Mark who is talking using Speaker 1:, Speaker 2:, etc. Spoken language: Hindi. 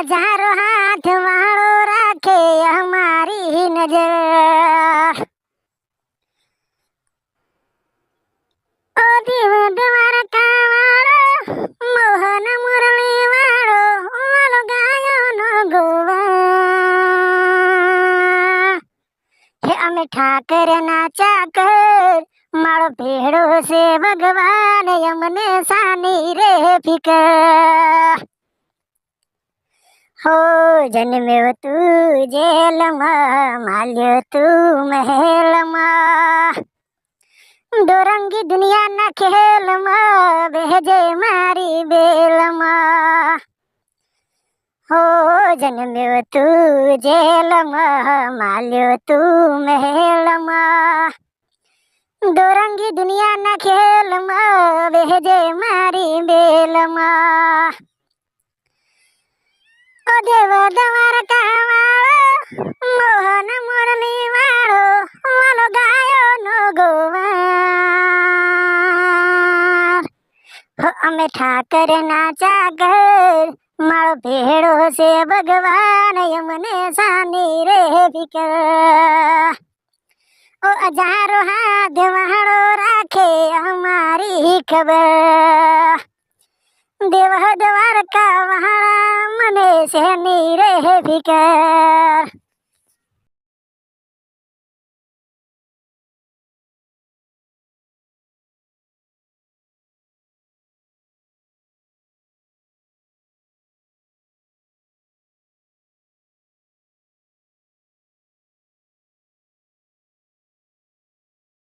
Speaker 1: हजारो हाथ वाणो रखे हमारी ही नज़र। ओ मोहन मुरली गायो गोवा। हे अमे ठाकर नाचा कर मारो भेड़ो से भगवान यमने सानी रे फिकर। हो जन्मे तू जेलमा, माल्य तू महलमा। दो रंगी दुनिया न खेलमा बेहजे मारी बेलमा। हो जन्मे तू जेलमा, माल्य तू महलमा। दो रंगी दुनिया न खेलमा बेहजे मारी बेलमा। વાળો મોહન મુરલી વાળો વાલો ગાયો નો ગોવાર હો અમે ઠાકર ના ચાકર મારો ભેડો છે ભગવાન અમને સાની રે ફિકર ઓ હજારો હાથ વાળો રાખે અમારી ખબર દેવ દ્વારકા વાળા सहनी रहे फिकर